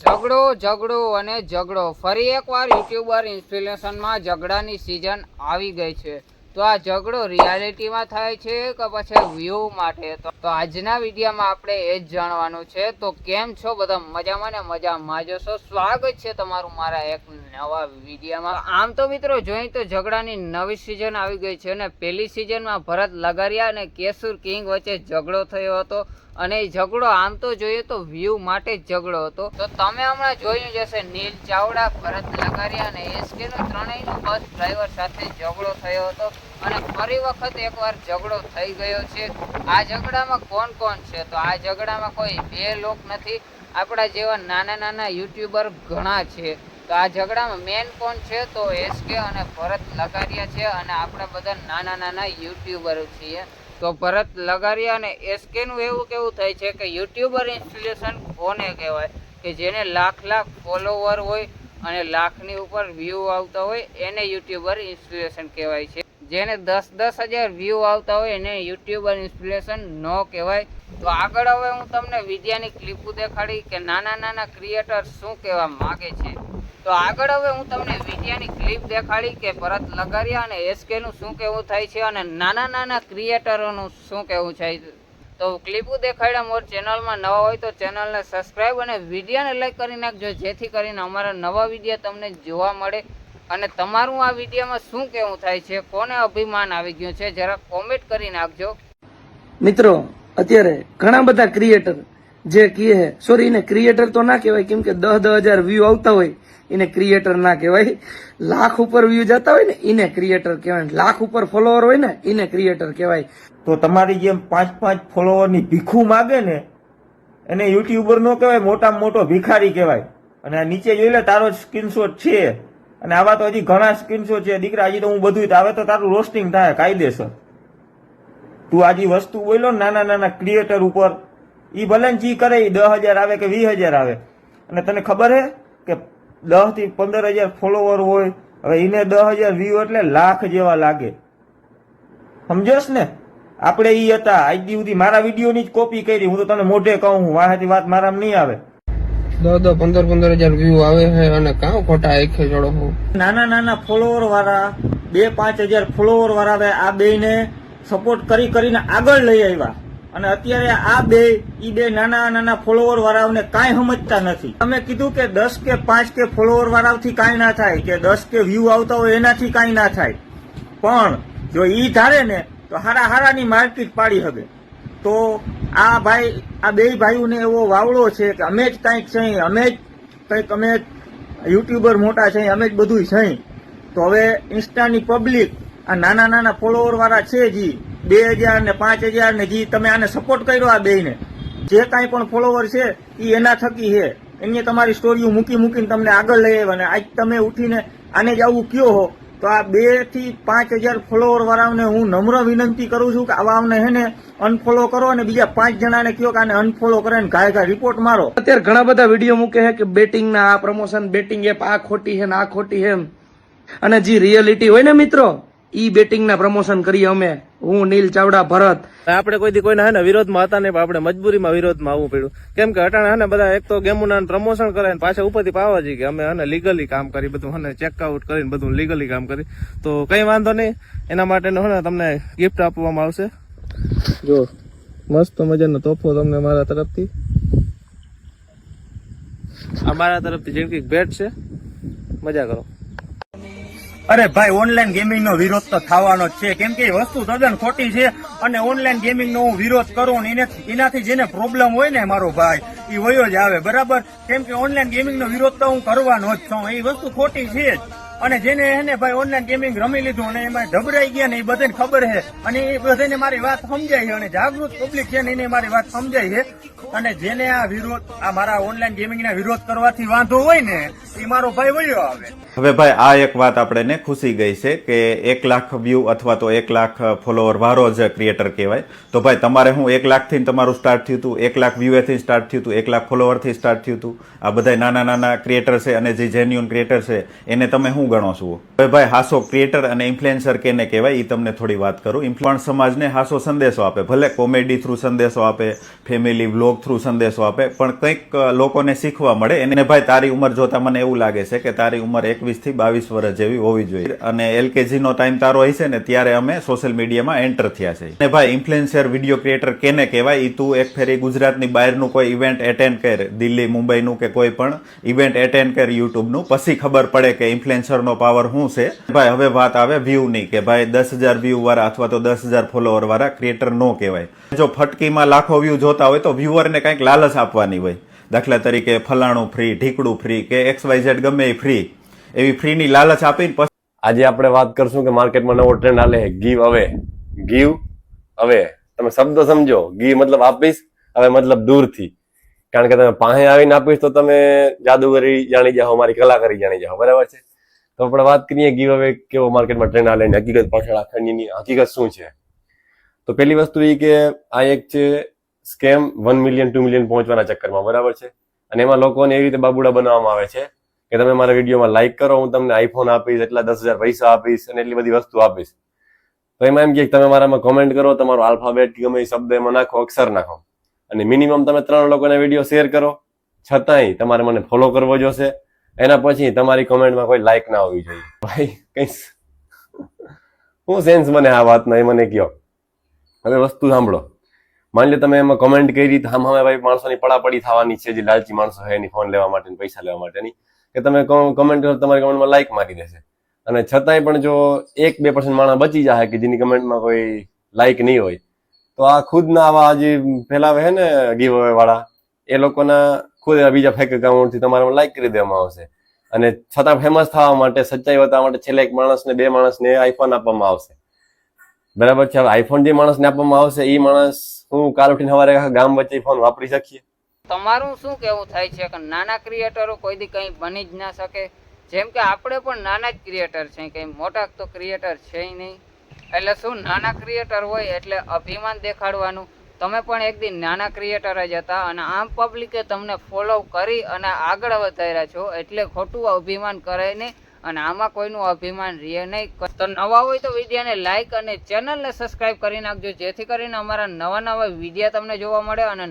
ઝઘડો ઝઘડો અને ઝઘડો. ફરી એકવાર યુટ્યુબર ઇન્સ્પિરેશનમાં ઝઘડાની સિઝન આવી ગઈ છે. તો આ ઝઘડો રિયાલિટીમાં થાય છે કે પછી વ્યૂ માટે? તો આજના વિડીયોમાં આપણે એ જ જાણવાનું છે. તો કેમ છો બધા? મજામાં ને મજામાં છો સ્વાગત છે તમારું મારા એક નવા વિડીયોમાં. આમ તો મિત્રો જોઈએ તો ઝઘડાની નવી સિઝન આવી ગઈ છે અને પહેલી સિઝનમાં ભરત લગારિયા અને કેસુર કિંગ વચ્ચે ઝઘડો થયો હતો. અને એ ઝઘડો આમ તો જોઈએ તો વ્યૂ માટે જ ઝઘડો હતો. તો તમે હમણાં જોયું જશે નીલ ચાવડા, ભરત લગારિયા અને એસકે નો ત્રણેયનો બસ ડ્રાઈવર સાથે ઝઘડો થયો હતો અને ફરી વખત એકવાર ઝઘડો થઈ ગયો છે. આ ઝઘડામાં કોણ કોણ છે? તો આ ઝઘડામાં કોઈ બે લોક નથી. આપણા જેવા નાના નાના યુટ્યુબર ઘણા છે. તો આ ઝઘડામાં મેન કોણ છે? તો એસકે અને ભરત લગારિયા છે અને આપણા બધા નાના નાના યુટ્યુબરો છીએ. તો ભરત લગારિયા અને એસકે નું એવું કેવું થાય છે કે યુટ્યુબર ઇન્સ્પિરેશન કોને કહેવાય? કે જેને લાખ લાખ ફોલોવર હોય અને લાખની ઉપર વ્યૂ આવતા હોય, એને યુટ્યુબર ઇન્સ્ટોલેશન કહેવાય છે. જેને દસ દસ હજાર વ્યૂ આવતા હોય, એને યુટ્યુબર ઇન્સ્પિરેશન ન કહેવાય. તો આગળ હવે હું તમને વિદ્યાની ક્લિપો દેખાડી કે નાના નાના ક્રિએટર શું કહેવા માગે છે. તો આગળ હવે હું તમને વિદ્યાની ક્લિપ દેખાડી કે ભરત લગારિયા અને એસકે નું શું કેવું થાય છે અને નાના નાના ક્રિએટરોનું શું કહેવું છે. તો ક્લિપો દેખાડ્યા મોર ચેનલમાં નવા હોય તો ચેનલને સબસ્ક્રાઇબ અને વિડીયાને લાઈક કરી નાખજો, જેથી કરીને અમારા નવા વીડિયો તમને જોવા મળે. અને તમારું આ વિડીયોમાં શું કેવું થાય છે, કોને અભિમાન આવી ગયું છે, જરા કોમેન્ટ કરી નાખજો. મિત્રો, અત્યારે ઘણા બધા ક્રિએટર જે કહે સોરી એને ક્રિએટર તો ના કહેવાય, કેમ કે દસ દસ હજાર વ્યૂ આવતા હોય એને ક્રિએટર ના કહેવાય. લાખ ઉપર વ્યૂ જતા હોય ને, એને ક્રિએટર કહેવાય. લાખ ઉપર ફોલોવર હોય ને, એને ક્રિએટર કહેવાય. તો તમારી જેમ પાંચ પાંચ ફોલોવરની ભીખું માગે ને, એને યુટ્યુબર નો કહેવાય મોટામાં મોટો ભિખારી કહેવાય. અને આ નીચે જોઈ લે, તારો સ્ક્રીનશોટ છે. અને આવા તો હજી ઘણા સ્ક્રીનશોટ છે. દીકરા, હજી તો હું બધું આવે તો તારું રોસ્ટિંગ થાય, કાયદેસર. તું આજે વસ્તુ બોલ્યો નાના નાના ક્રિએટર ઉપર એ ભલે ને જી કરે એ દસ હજાર આવે કે વીસ હજાર આવે. અને તને ખબર હે કે દસથી પંદર હજાર ફોલોવર હોય હવે એને દસ હજાર વ્યૂ એટલે લાખ જેવા લાગે. સમજોસ ને? આપણે ઈ હતા આજ દી સુધી મારા વિડીયોની જ કોપી કરી હું તો તને મોઢે કહું હું વાહેથી વાત મારામાં નહીં આવે. દસ દસ પંદર પંદર હજાર વ્યૂ આવે છે અને કાં ખોટા ચડો હું નાના નાના ફોલોવર વાળા બે પાંચ હજાર ફોલોવર વાળા આ બે ને સપોર્ટ કરી કરીને આગળ લઈ આવ્યા. અને અત્યારે આ બે, ઈ બે નાના નાના ફોલોવર વાળાઓને કાંઈ સમજતા નથી. તમે કીધું કે દસ કે પાંચ કે ફોલોવર વાળાથી કાંઈ ના થાય, કે દસ કે વ્યૂ આવતા હોય એનાથી કાંઈ ના થાય. પણ જો ઈ ધારે ને, તો હારા હારાની માર્કેટ પાડી હવે તો આ ભાઈ, આ બે ભાઈઓને એવો વાવડો છે કે અમે જ કંઈક છે અમે જ કંઈક, અમે યુટ્યુબર મોટા છે અમે જ બધું છે તો હવે ઇન્સ્ટાની પબ્લિક આ નાના નાના ફોલોવર વાળા છે જી બે હજાર ને પાંચ હજાર ને જી તમે આને સપોર્ટ કર્યો આ બેને જે કાંઈ પણ ફોલોવર છે એ એના થકી છે. એમને તમારી સ્ટોરીઓ મૂકી મૂકીને તમને આગળ લઈ આવ્યા ને આજ તમે ઉઠીને આને જ આવું કયો હો, તો આ બેથી પાંચ હજાર ફોલોવર વાળાઓને હું નમ્ર વિનંતી કરું છું કે આવા હે ને અનફોલો કરો અને બીજા પાંચ જણાને કયો કે આને અનફોલો કરે ને ઘાય ઘાય રિપોર્ટ મારો. અત્યારે ઘણા બધા વીડિયો મૂકે છે કે બેટિંગ ના, આ પ્રમોશન બેટિંગ એપ આ ખોટી છે ને આ ખોટી છે. અને જે રિયાલિટી હોય ને મિત્રો ઈ બેટિંગ ના પ્રમોશન કરીએ અમે. હું, નીલ ચાવડા, ભરત. આપણે કોઈ દી કોઈના, હે ને, વિરોધમાં હતા નહીં, પણ આપણે મજબૂરીમાં વિરોધમાં આવવું પડ્યું. કેમ કે અટાણે, હે ને, બધા એક તો ગેમોના પ્રમોશન કરે ને પાછા ઉપરથી પાવા જઈએ અમે, હે ને લીગલી કામ કરી, બધું, હે ને ચેકઆઉટ કરીને બધું લીગલી કામ કરી. તો કઈ વાંધો નહીં. એના માટેનો, હે તમને ગિફ્ટ આપવામાં આવશે. જો, મસ્ત મજાનો તોફો તમને મારા તરફથી. આ મારા તરફથી કે ભેટ છે. મજા કરો. અરે ભાઈ ઓનલાઈન ગેમિંગ નો વિરોધ તો થવાનો જ છે. કેમ કે એ વસ્તુ તદ્દન ખોટી છે અને ઓનલાઈન ગેમિંગ નો હું વિરોધ કરું ને એને- એનાથી જેને પ્રોબ્લેમ હોય ને મારો ભાઈ, એ વયો જ આવે. બરાબર? કેમ કે ઓનલાઈન ગેમિંગ નો વિરોધ તો હું કરવાનો જ છું. એ વસ્તુ ખોટી છે જ. અને જેને એને ભાઈ ઓનલાઈન ગેમિંગ રમી લીધું અને એમાં ગભરાઈ ગયા ને એ બધાને ખબર છે. અને એ બધાને મારી વાત સમજાય છે અને જાગૃત પબ્લિક છે ને એને મારી વાત સમજાય છે. અને જેને આ વિરોધ, આ મારા ઓનલાઈન ગેમિંગના વિરોધ કરવાથી વાંધો હોય ને એ મારો ભાઈ વયો આવે. હવે ભાઈ, આ એક વાત આપણને ખુશી ગઈ છે કે એક લાખ વ્યૂ અથવા તો એક લાખ ફોલોવર વાળો જ ક્રિએટર કહેવાય. તો ભાઈ, તમારે હું એક લાખથી તમારું સ્ટાર્ટ થયું હતું એક લાખ વ્યૂએથી સ્ટાર્ટ થયું હતું એક લાખ ફોલોવરથી સ્ટાર્ટ થયું હતું આ બધા નાના નાના ક્રિએટર છે અને જે જેન્યુઅન ક્રિએટર છે, એને તમે શું ગણો છો? ભાઈ, હાસો ક્રિએટર અને ઇન્ફ્લુએન્સર કેને કહેવાય એ તમને થોડી વાત કરું. ઇન્ફ્લુઅન્સ સમાજને હાસો સંદેશો આપે, ભલે કોમેડી થ્રુ સંદેશો આપે ફેમિલી વ્લોગ થ્રુ સંદેશો આપે, પણ કંઈક લોકોને શીખવા મળે. એને ભાઈ, તારી ઉંમર જોતા મને એવું લાગે છે કે તારી ઉંમર એકવીસથી બાવીસ વર્ષ જેવી હોવી જોઈએ. અને એલકેજીનો ટાઈમ તારો હશે ને, ત્યારે અમે સોશિયલ મીડિયામાં એન્ટર થયા છે. અને ભાઈ ઇન્ફ્લુએન્સર વીડિયો ક્રિએટર કેને કહેવાય એ તું એક ફેરી ગુજરાતની બહારનું કોઈ ઇવેન્ટ એટેન્ડ કર, દિલ્હી, મુંબઈનું કે કોઈ પણ ઇવેન્ટ એટેન્ડ કર યુટ્યુબનું પછી ખબર પડે કે ઇન્ફ્લુએન્સરનો પાવર શું છે? ભાઈ, હવે વાત આવે વ્યૂ ની કે ભાઈ, દસ હજાર વ્યૂ વાળા અથવા તો દસ હજાર ફોલોઅર વાળા ક્રિએટર નો કહેવાય. જો ફટકીમાં લાખો વ્યૂ જોતા હોય તો વ્યુઅરને કંઈક લાલચ આપવાની હોય. દાખલા તરીકે ફલાણું ફ્રી ઢીકડું ફ્રી કે એક્સ વાય ઝેડ ગમે એ ફ્રી એવી ફ્રીની લાલચ આપીને આજે આપણે વાત કરશું કે માર્કેટમાં નવો ટ્રેન્ડ હાલે ગીવ હવે ગીવ હવે તમે શબ્દ સમજો. ગીવ મતલબ આપીશ, હવે મતલબ દૂરથી. કારણ કે તમે પાસે આવીને આપીશ તો તમે જાદુગરી જાણી જાઓ, મારી કલાકારી જાણી જાઓ. બરાબર છે? તો આપણે વાત કરીએ ગીવ અવે કેવો માર્કેટમાં ટ્રેન્ડ હાલે હકીકત પાછળ આખરની હકીકત શું છે? તો પહેલી વસ્તુ એ કે આ એક છે scam one million two million પહોંચવાના ચક્કરમાં. બરાબર છે? અને એમાં લોકોને એવી રીતે બાબુડા બનાવવામાં આવે છે કે તમે મારા વિડીયોમાં લાઈક કરો, હું તમને આઈફોન આપીશ, એટલા દસ હજાર પૈસા આપીશ અને એટલી બધી વસ્તુ આપીશ. તો એમાં એમ કે તમે મારામાં કોમેન્ટ કરો, તમારો આલ્ફાબેટ ગમે શબ્દ એમાં નાખો, અક્ષર નાખો. અને મિનિમમ તમે ત્રણ લોકોને વીડિયો શેર કરો. છતાંય તમારે મને ફોલો કરવો જોશે. એના પછી તમારી કોમેન્ટમાં કોઈ લાઈક ના હોવી જોઈએ. ભાઈ, કઈ શું સેન્સ મને આ વાતનો? એ મને કયો. હવે વસ્તુ સાંભળો. માની લો તમે એમાં કોમેન્ટ કરી હા હા ભાઈ માણસોની પડાપડી થવાની છે, જે લાલચી માણસો હોય એની ફોન લેવા માટે પૈસા લેવા માટેની, કે તમે કમેન્ટ કરો તમારી કમેન્ટમાં લાઈક મારી દેશે. અને છતાંય પણ જો એક બે પર્સન્ટ માણસ બચી જાય કે જેની કમેન્ટમાં કોઈ લાઈક નહીં હોય, તો આ ખુદના આવા જે ફેલાવે છે ને ગીવ વાળા એ લોકોના ખુદ બીજા ફેક એકાઉન્ટથી તમારામાં લાઈક કરી દેવામાં આવશે. અને છતાં ફેમસ થવા માટે, સચ્ચાઈ બતાવવા માટે છેલ્લે એક માણસને, બે માણસને આઈફોન આપવામાં આવશે. બરાબર છે? આઈફોન જે માણસને આપવામાં આવશે એ માણસ હું કાલ ઉઠીને સવારે ગામ વચ્ચે ફોન વાપરી શકીએ? તમારું શું કેવું થાય છે કે નાના ક્રિએટરો કોઈ દી કંઈ બની જ ના શકે? જેમ કે આપણે પણ નાના જ ક્રિએટર છે, કંઈ મોટા તો ક્રિએટર છે નહીં. એટલે શું નાના ક્રિએટર હોય એટલે અભિમાન દેખાડવાનું? તમે પણ એક દિન નાના ક્રિએટર જ હતા અને આમ પબ્લિકે તમને ફોલો કરી અને આગળ વધાર્યા છો એટલે ખોટું અભિમાન કરે નહીં અને આમાં કોઈનું અભિમાન રહે નહીં. તો નવા હોય તો વિડીયોને લાઈક અને ચેનલને સબસ્ક્રાઇબ કરી નાખજો, જેથી કરીને અમારા નવા નવા વીડિયો તમને જોવા મળે અને